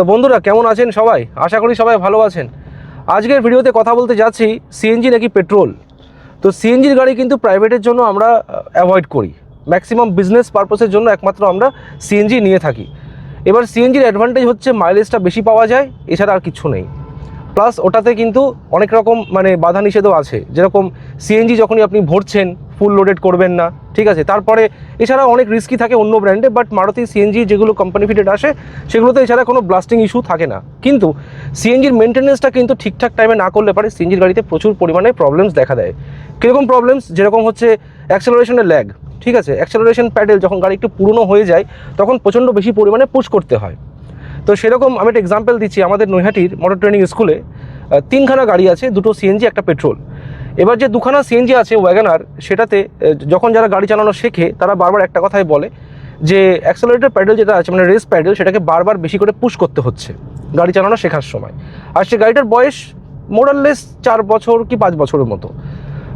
তো বন্ধুরা, কেমন আছেন সবাই? আশা করি সবাই ভালো আছেন। আজকের ভিডিওতে কথা বলতে যাচ্ছি সিএনজি নাকি পেট্রোল? তো সিএনজির গাড়ি কিন্তু প্রাইভেটের জন্য আমরা অ্যাভয়েড করি। ম্যাক্সিমাম বিজনেস পারপসের জন্য একমাত্র আমরা সিএনজি নিয়ে থাকি। এবার সিএনজির অ্যাডভান্টেজ হচ্ছে মাইলেজটা বেশি পাওয়া যায়, এছাড়া আর কিছু নেই। প্লাস ওটাতে কিন্তু অনেক রকম মানে বাধা নিষেধও আছে। যেরকম সিএনজি যখনই আপনি ভরছেন ফুল লোডেড করবেন না, ঠিক আছে? তারপরে এছাড়া অনেক রিস্কি থাকে অন্য ব্র্যান্ডে বাট মারুতি সিএনজি যেগুলো কোম্পানি ফিটেড আসে, সেগুলোতে এছাড়া কোনো ব্লাস্টিং ইস্যু থাকে না। কিন্তু সিএনজির মেনটেন্যান্সটা কিন্তু ঠিকঠাক টাইমে না করলে পারে সিএনজির গাড়িতে প্রচুর পরিমাণে প্রবলেমস দেখা দেয়। কীরকম প্রবলেমস যেরকম হচ্ছে অ্যাক্সেলারেশনের ল্যাগ ঠিক আছে? অ্যাক্সেলারেশন প্যাডেল যখন গাড়ি একটু পুরনো হয়ে যায়, তখন প্রচণ্ড বেশি পরিমাণে পুশ করতে হয়। তো সেরকম আমি একটা এক্সাম্পল দিচ্ছি আমাদের নৈহাটির মোটর ট্রেনিং স্কুলে তিনখানা গাড়ি আছে, দুটো সিএনজি একটা পেট্রোল। এবার যে দুখানা সিএনজি আছে ওয়াগানার, সেটাতে যখন যারা গাড়ি চালানো শেখে, তারা বারবার একটা কথাই বলে যে অ্যাক্সেলারেটর প্যাডেল যেটা আছে মানে রেস প্যাডেল সেটাকে বারবার বেশি করে পুশ করতে হচ্ছে গাড়ি চালানো শেখার সময়। আর সে গাড়িটার বয়স মোরাললেস চার বছর কি পাঁচ বছরের মতো।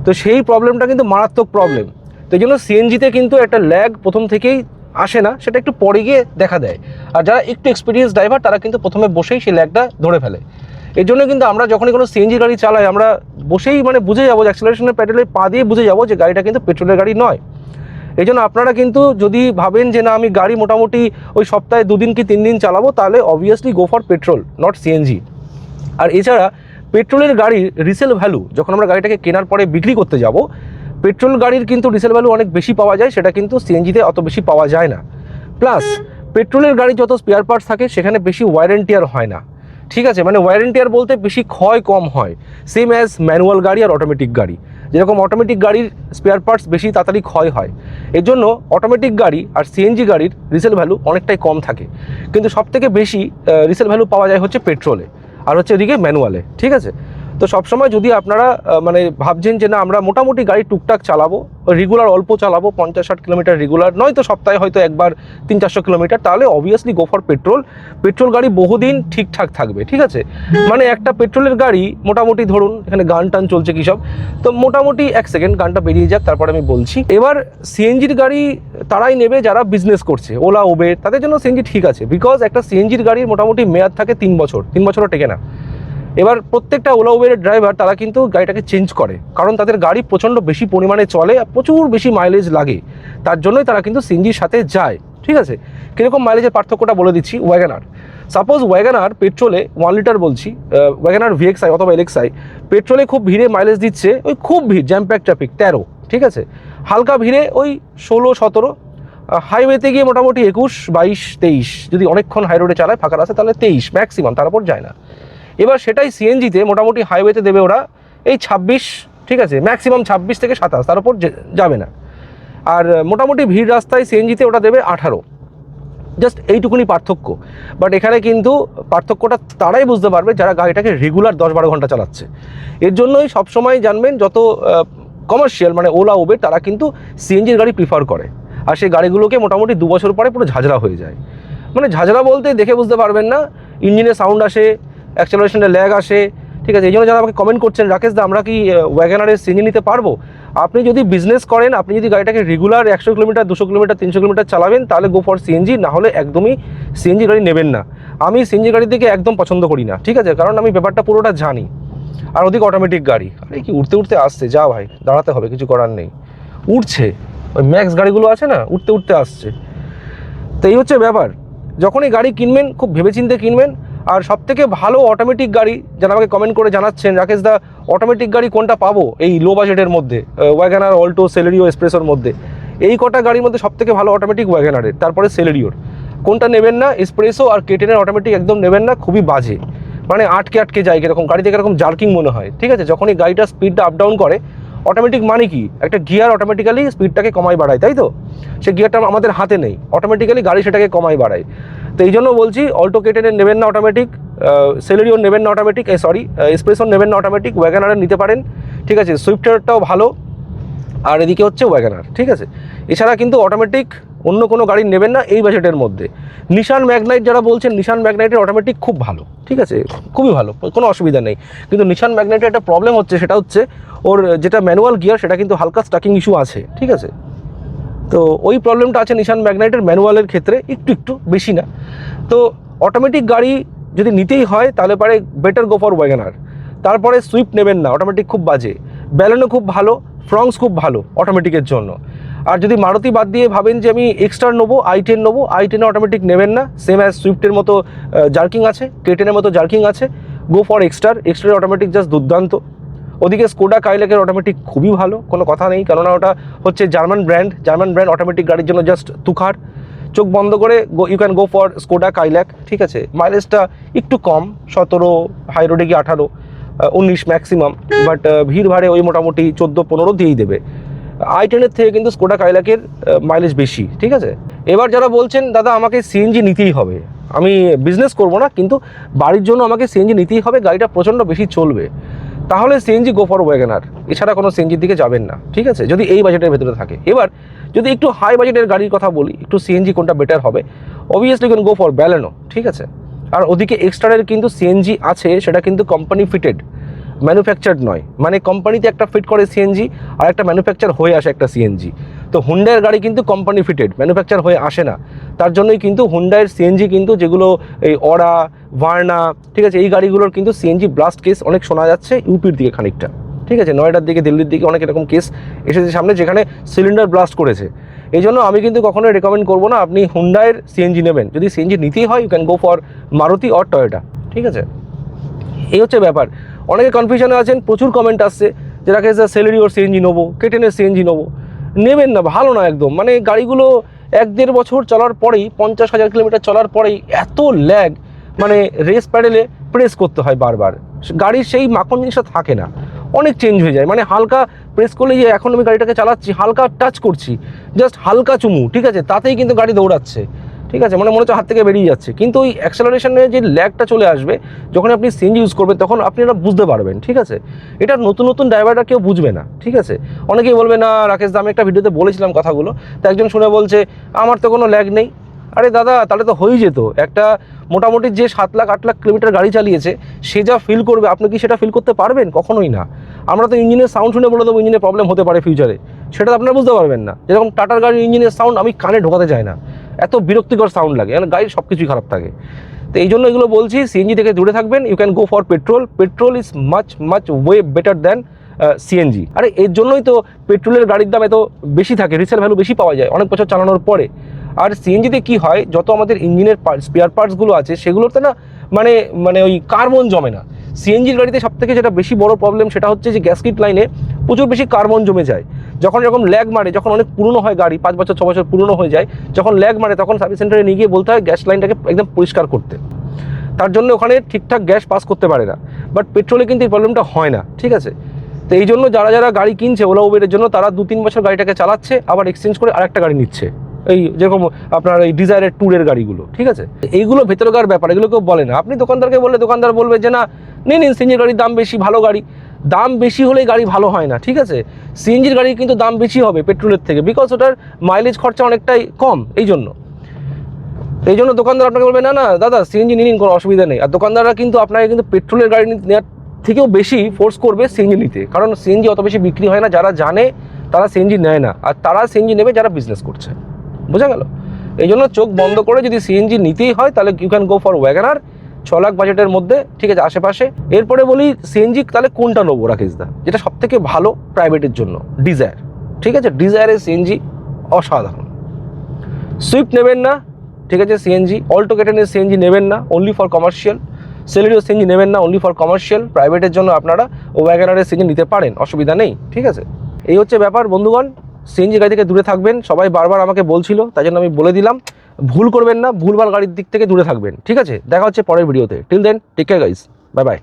তো সেই প্রবলেমটা কিন্তু মারাত্মক প্রবলেম তো এই জন্য সিএনজিতে কিন্তু একটা ল্যাগ প্রথম থেকেই আসে না, সেটা একটু পরে গিয়ে দেখা দেয়। আর যারা একটু এক্সপিরিয়েন্স ড্রাইভার তারা কিন্তু প্রথমে বসেই সেই ল্যাগটা ধরে ফেলে। এর জন্য কিন্তু আমরা যখনই কোনো সিএনজি গাড়ি চালাই, আমরা বসেই মানে বুঝে যাব যে অ্যাক্সিলারেশনের প্যাডেলে পা দিয়ে বুঝে যাব যে গাড়িটা কিন্তু পেট্রোলের গাড়ি নয়। এই জন্য আপনারা কিন্তু যদি ভাবেন যে না, আমি গাড়ি মোটামুটি ওই সপ্তাহে দুদিন কি তিন দিন চালাবো, তাহলে obviously go for petrol not CNG আর এছাড়া পেট্রোলের গাড়ির রিসেল ভ্যালু যখন আমরা গাড়িটাকে কেনার পরে বিক্রি করতে যাব পেট্রোল গাড়ির কিন্তু রিসেল ভ্যালু অনেক বেশি পাওয়া যায়, সেটা কিন্তু সিএনজিতে অত বেশি পাওয়া যায় না। প্লাস পেট্রোলের গাড়ি যত স্পেয়ার পার্টস থাকে, সেখানে বেশি ওয়ারেন্টিয়ার হয় না। ঠিক আছে? মানে ওয়ারেন্টি আর বলতে বেশি ক্ষয় কম হয়। সেম অ্যাজ ম্যানুয়াল গাড়ি আর অটোমেটিক গাড়ি। যেরকম অটোমেটিক গাড়ির স্পেয়ার পার্টস বেশি তাড়াতাড়ি ক্ষয় হয় এর জন্য অটোমেটিক গাড়ি আর সিএনজি গাড়ির রিসেল ভ্যালু অনেকটাই কম থাকে। কিন্তু সবথেকে বেশি রিসেল ভ্যালু পাওয়া যায় হচ্ছে পেট্রোলে আর হচ্ছে এদিকে ম্যানুয়ালে ঠিক আছে? তো সবসময় যদি আপনারা মানে ভাবছেন যে না, আমরা মোটামুটি গাড়ি টুকটাক চালাবো রেগুলার অল্প চালাবো পঞ্চাশ ষাট কিলোমিটার রেগুলার নয়তো সপ্তাহে হয়তো একবার তিন চারশো কিলোমিটার, তাহলে obviously go for petrol petrol গাড়ি বহুদিন ঠিকঠাক থাকবে, ঠিক আছে? মানে একটা পেট্রোলের গাড়ি, মোটামুটি ধরুন, এখানে গান টান চলছে কী সব, তো মোটামুটি এক সেকেন্ড গানটা বেরিয়ে যাক, তারপরে আমি বলছি। এবার সিএনজির গাড়ি তারাই নেবে যারা বিজনেস করছে ওলা উবের তাদের জন্য সিএনজি ঠিক আছে বিকজ একটা সিএনজির গাড়ির মোটামুটি মেয়াদ থাকে তিন বছর, তিন বছরও টেকে না। এবার প্রত্যেকটা ওলা উবেরের ড্রাইভার তারা কিন্তু গাড়িটাকে চেঞ্জ করে। কারণ তাদের গাড়ি প্রচণ্ড বেশি পরিমাণে চলে আর প্রচুর বেশি মাইলেজ লাগে। তার জন্যই তারা কিন্তু সিএনজির সাথে যায়। ঠিক আছে? কীরকম মাইলেজের পার্থক্যটা বলে দিচ্ছি ওয়াগানার সাপোজ ওয়াগানার পেট্রোলে ওয়ান লিটার বলছি ওয়াগানার ভিএক্সআই অথবা এলএক্সআই পেট্রোলে খুব ভিড়ে মাইলেজ দিচ্ছে, ওই খুব ভিড় জ্যাম প্যাক ট্রাফিক তেরো। ঠিক আছে? হালকা ভিড়ে ওই ষোলো, সতেরো। হাইওয়েতে গিয়ে মোটামুটি একুশ, বাইশ, তেইশ। যদি অনেকক্ষণ হাই রোডে চালায়, ফাঁকা রাস্তা, তাহলে তেইশ ম্যাক্সিমাম তার উপর যায় না। এবার সেটাই সিএনজিতে মোটামুটি হাইওয়েতে দেবে ওরা এই ছাব্বিশ, ঠিক আছে ম্যাক্সিমাম ছাব্বিশ থেকে সাতাশ, তার উপর যাবে না। আর মোটামুটি ভিড় রাস্তায় সিএনজিতে ওটা দেবে আঠারো। জাস্ট এইটুকুনি পার্থক্য। বাট এখানে কিন্তু পার্থক্যটা তারাই বুঝতে পারবে যারা গাড়িটাকে রেগুলার দশ বারো ঘণ্টা চালাচ্ছে। এর জন্যই সবসময় জানবেন যত কমার্শিয়াল মানে ওলা উবের তারা কিন্তু সিএনজির গাড়ি প্রিফার করে। আর সেই গাড়িগুলোকে মোটামুটি দু বছর পরে পুরো ঝাঁঝরা হয়ে যায়। মানে ঝাঁঝরা বলতে দেখে বুঝতে পারবেন না ইঞ্জিনে সাউন্ড আসে অ্যাক্সেলারেশনের ল্যাগ আসে, ঠিক আছে? এই জন্য যারা আমাকে কমেন্ট করছেন, রাকেশ দা, আমরা কি ওয়াগানারের সিএনজি নিতে পারব? আপনি যদি বিজনেস করেন, আপনি যদি গাড়িটাকে রেগুলার একশো কিলোমিটার, দুশো কিলোমিটার, তিনশো কিলোমিটার চালাবেন, তাহলে গো ফর সিএনজি না হলে একদমই সিএনজি গাড়ি নেবেন না। আমি সিএনজি গাড়ি থেকে একদম পছন্দ করি না, ঠিক আছে? কারণ আমি ব্যাপারটা পুরোটা জানি। আর ওদিক অটোমেটিক গাড়ি। আরে কি উঠতে উঠতে আসছে, যা ভাই, দাঁড়াতে হবে, কিছু করার নেই। উঠছে ওই ম্যাক্স গাড়িগুলো আছে না উঠতে উঠতে আসছে। তো এই হচ্ছে ব্যাপার। যখনই গাড়ি কিনবেন, খুব ভেবেচিন্তে কিনবেন আর সব থেকে ভালো অটোমেটিক গাড়ি যারা আমাকে কমেন্ট করে জানাচ্ছেন, রাকেশ দা অটোমেটিক গাড়ি কোনটা পাবো? এই লো বাজেটের মধ্যে ওয়াগানার অল্টো সেলেরিও এক্সপ্রেসোর মধ্যে। এই কটা গাড়ির মধ্যে সব থেকে ভালো অটোমেটিক ওয়াগানারের তারপরে সেলেরিওর কোনটা নেবেন না এক্সপ্রেসো আর কেটেনের অটোমেটিক একদম নেবেন না, খুবই বাজে। মানে আটকে আটকে যায় কীরকম গাড়ি থেকে এরকম জার্কিং মনে হয়, ঠিক আছে? যখনই গাড়িটা স্পিডটা আপ ডাউন করে অটোমেটিক মানে কি? একটা গিয়ার অটোমেটিক্যালি স্পিডটাকে কমাই বাড়ায়, তাই তো? সে গিয়ারটা আমাদের হাতে নেই অটোমেটিক্যালি গাড়ি সেটাকে কমাই বাড়ায়। তো এই জন্য বলছি অল্টো কেটেনের নেবেন না অটোমেটিক সেলেরিও নেবেন না অটোমেটিক সরি এক্সপ্রেসন নেবেন না অটোমেটিক ওয়াগানারে নিতে পারেন, ঠিক আছে? সুইফটারটাও ভালো, আর এদিকে হচ্ছে ওয়াগানার ঠিক আছে? এছাড়া কিন্তু অটোমেটিক অন্য কোনো গাড়ি নেবেন না এই বাজেটের মধ্যে। নিশান ম্যাগনাইট যারা বলছেন নিশান ম্যাগনাইটের অটোমেটিক খুব ভালো, ঠিক আছে? খুবই ভালো, কোনো অসুবিধা নেই। কিন্তু নিশান ম্যাগনাইটের একটা প্রবলেম হচ্ছে, সেটা হচ্ছে ওর যেটা ম্যানুয়াল গিয়ার সেটা কিন্তু হালকা স্টাকিং ইস্যু আছে, ঠিক আছে? তো ওই প্রবলেমটা আছে নিশান ম্যাগনাইটের ম্যানুয়ালের ক্ষেত্রে একটু একটু, বেশি না। তো অটোমেটিক গাড়ি যদি নিতেই হয়, তাহলে পারে বেটার গো ফর ওয়াগানার তারপরে সুইফট নেবেন না অটোমেটিক খুব বাজে। ব্যালেনো খুব ভালো ফ্রংস খুব ভালো অটোমেটিকের জন্য। আর যদি মারুতি বাদ দিয়ে ভাবেন যে আমি এক্সট্রা নেব আই টেন নেব আই টেনে অটোমেটিক নেবেন না সেম অ্যাজ সুইফটের মতো জার্কিং আছে কেটেনের মতো জার্কিং আছে গো ফর এক্সট্রার এক্সট্রার অটোমেটিক জাস্ট দুর্দান্ত। ওদিকে স্কোডা কাইলেকের অটোমেটিক খুবই ভালো, কোনো কথা নেই। কেননা ওটা হচ্ছে German brand German brand automatic গাড়ির জন্য জাস্ট তুখার। চোখ বন্ধ করে you can go for Skoda Kylaq ঠিক আছে? মাইলেজটা একটু কম, সতেরো হাই রোডে গিয়ে আঠারো উনিশ ম্যাক্সিমাম বাট ভিড় ভাড়ে ওই মোটামুটি চোদ্দ, পনেরো দিয়েই দেবে। আই টেনের থেকে কিন্তু স্কোডা কাইলাকের মাইলেজ বেশি, ঠিক আছে? এবার যারা বলছেন, দাদা, আমাকে সিএনজি নিতেই হবে। আমি বিজনেস করব না, কিন্তু বাড়ির জন্য আমাকে সিএনজি নিতেই হবে, গাড়িটা প্রচণ্ড বেশি চলবে। তাহলে সিএনজি গো ফর ওয়াগেনার এছাড়া কোনো সিএনজির দিকে যাবেন না, ঠিক আছে? যদি এই বাজেটের ভেতরে থাকে। এবার, যদি একটু হাই বাজেটের গাড়ির কথা বলি, একটু সিএনজি কোনটা বেটার হবে? Obviously can go for Baleno ঠিক আছে? আর ওদিকে এক্সট্রারের কিন্তু সিএনজি আছে, সেটা কিন্তু কোম্পানি ফিটেড ম্যানুফ্যাকচার্ড নয়। মানে কোম্পানিতে একটা ফিট করে সিএনজি আর একটা ম্যানুফ্যাকচার হয়ে আসে একটা সিএনজি তো হুন্ডাইয়ের গাড়ি কিন্তু কোম্পানি ফিটেড ম্যানুফ্যাকচার হয়ে আসে না। তার জন্যই কিন্তু হুন্ডাইয়ের সিএনজি কিন্তু যেগুলো এই অরা ভার্না ঠিক আছে, এই গাড়িগুলোর কিন্তু সিএনজি ব্লাস্ট কেস অনেক শোনা যাচ্ছে ইউপির দিকে খানিকটা। ঠিক আছে নয়ডার দিকে, দিল্লির দিকে অনেক এরকম কেস এসেছে সামনে যেখানে সিলিন্ডার ব্লাস্ট করেছে। এই জন্য আমি কিন্তু কখনোই রেকমেন্ড করব না, আপনি হুন্ডাইয়ের সিএনজি নেবেন। যদি সিএনজি নিতেই হয় you can go for Maruti or Toyota ঠিক আছে? এই হচ্ছে ব্যাপার। অনেকে কনফিউশনে আছেন, প্রচুর কমেন্ট আসছে যে, রাকেশ দা সেলেরি ওর সিএনজি নেব কেটেনের সিএনজি নেব। নেবেন না, ভালো না একদম। মানে গাড়িগুলো এক দেড় বছর চলার পরেই, পঞ্চাশ হাজার কিলোমিটার চলার পরেই এত ল্যাগ মানে রেস প্যাডেলে প্রেস করতে হয় বারবার। গাড়ির সেই মাখন জিনিসটা থাকে না। অনেক চেঞ্জ হয়ে যায়। মানে হালকা প্রেস করলে যে এখন আমি গাড়িটাকে চালাচ্ছি, হালকা টাচ করছি জাস্ট হালকা চুমু, ঠিক আছে? তাতেই কিন্তু গাড়ি দৌড়াচ্ছে। ঠিক আছে? মানে মনে হচ্ছে হাত থেকে বেরিয়ে যাচ্ছে। কিন্তু ওই অ্যাক্সেলারেশনে যে ল্যাগটা চলে আসবে, যখন আপনি সিএনজি ইউজ করবেন, তখন আপনি এটা বুঝতে পারবেন, ঠিক আছে? এটা নতুন নতুন ড্রাইভাররা কেউ বুঝবে না, ঠিক আছে? অনেকেই বলবে, না, রাকেশ দা, আমি একটা ভিডিওতে বলেছিলাম কথাগুলো। তো একজন শুনে বলছে, আমার তো কোনো ল্যাগ নেই। আরে দাদা, তাহলে তো হয়েই যেত। একটা মোটামুটি যে সাত লাখ, আট লাখ কিলোমিটার গাড়ি চালিয়েছে, সে যা ফিল করবে, আপনি কি সেটা ফিল করতে পারবেন? কখনোই না। আমরা তো ইঞ্জিনের সাউন্ড শুনে বলে দেবো ইঞ্জিনের প্রবলেম হতে পারে ফিউচারে সেটা আপনারা বুঝতে পারবেন না। যেরকম টাটার গাড়ির ইঞ্জিনের সাউন্ড আমি কানে ঢোকাতে চাই না। এত বিরক্তিকর সাউন্ড লাগে মানে গাড়ির সব কিছুই খারাপ থাকে। তো এই জন্য এগুলো বলছি সিএনজি থেকে দূরে থাকবেন you can go for petrol petrol is much much way better than CNG আরে এর জন্যই তো পেট্রোলের গাড়ির দাম এত বেশি থাকে রিসেল ভ্যালু বেশি পাওয়া যায় অনেক বছর চালানোর পরে। আর সিএনজিতে কি হয়, যত আমাদের ইঞ্জিনের পার্টস স্পেয়ার পার্টসগুলো আছে, সেগুলোতে না মানে মানে ওই কার্বন জমে না। সিএনজির গাড়িতে সব থেকে যেটা বেশি বড় প্রবলেম সেটা হচ্ছে যে গ্যাসকিট লাইনে প্রচুর বেশি কার্বন জমে যায়। যখন এরকম ল্যাগ মারে, যখন অনেক পুরনো হয় গাড়ি, পাঁচ বছর, ছ বছর পুরনো হয়ে যায়, যখন ল্যাগ মারে, তখন সার্ভিস সেন্টারে নিয়ে গিয়ে বলতে হয় গ্যাস লাইনটাকে একদম পরিষ্কার করতে। তার জন্য ওখানে ঠিকঠাক গ্যাস পাস করতে পারে না। বাট পেট্রোলে কিন্তু এই প্রবলেমটা হয় না, ঠিক আছে? তো এই জন্য যারা যারা গাড়ি কিনছে, ওলা উবেরের জন্য, তারা দু তিন বছর গাড়িটাকে চালাচ্ছে, আবার এক্সচেঞ্জ করে আরেকটা গাড়ি নিচ্ছে। এই যেরকম আপনার এই ডিজায়ারের ট্যুরের গাড়িগুলো, ঠিক আছে? এইগুলো ভেতরকার ব্যাপার, এগুলো কেউ বলে না। আপনি দোকানদারকে বললে দোকানদার বলবে যে, না, নিন নিন সিএনজির গাড়ির দাম বেশি, ভালো গাড়ি। দাম বেশি হলেই গাড়ি ভালো হয় না, ঠিক আছে? সিএনজির গাড়ি কিন্তু দাম বেশি হবে পেট্রোলের থেকে বিকজ ওটার মাইলেজ খরচা অনেকটাই কম, এই জন্য। এই জন্য দোকানদার আপনাকে বলবে, না না, দাদা সিএনজি নিন, কোনো অসুবিধা নেই। আর দোকানদাররা কিন্তু আপনাকে কিন্তু পেট্রোলের গাড়ি নেওয়ার থেকেও বেশি ফোর্স করবে সিএনজি নিতে, কারণ সিএনজি অত বেশি বিক্রি হয় না, যারা জানে তারা সিএনজি নেয় না, আর তারা সিএনজি নেবে যারা বিজনেস করছে। বোঝা গেল? এই জন্য চোখ বন্ধ করে যদি সিএনজি নিতেই হয়, তাহলে you can go for Wagon R ছ লাখ বাজেটের মধ্যে, ঠিক আছে, আশেপাশে। এরপরে বলি সিএনজি তাহলে কোনটা নেব রাকেশদা যেটা সব থেকে ভালো প্রাইভেটের জন্য ডিজায়ার ঠিক আছে ডিজায়ারের সিএনজি অসাধারণ। সুইফট নেবেন না, ঠিক আছে সিএনজি অল্টো কেটেনের সিএনজি নেবেন না only for commercial Celerio CNG নেবেন না অনলি ফর কমার্শিয়াল প্রাইভেটের জন্য আপনারা ওয়াগানারের সিএনজি নিতে পারেন, অসুবিধা নেই, ঠিক আছে। এই হচ্ছে ব্যাপার, বন্ধুগণ। সিএনজি গাড়ি থেকে দূরে থাকবেন, সবাই বারবার আমাকে বলছিল, তাই জন্য আমি বলে দিলাম। ভুল করবেন না, ভুলভাল গাড়ির দিক থেকে দূরে থাকবেন। ঠিক আছে? দেখা হচ্ছে পরের ভিডিওতে। Till then take care guys bye bye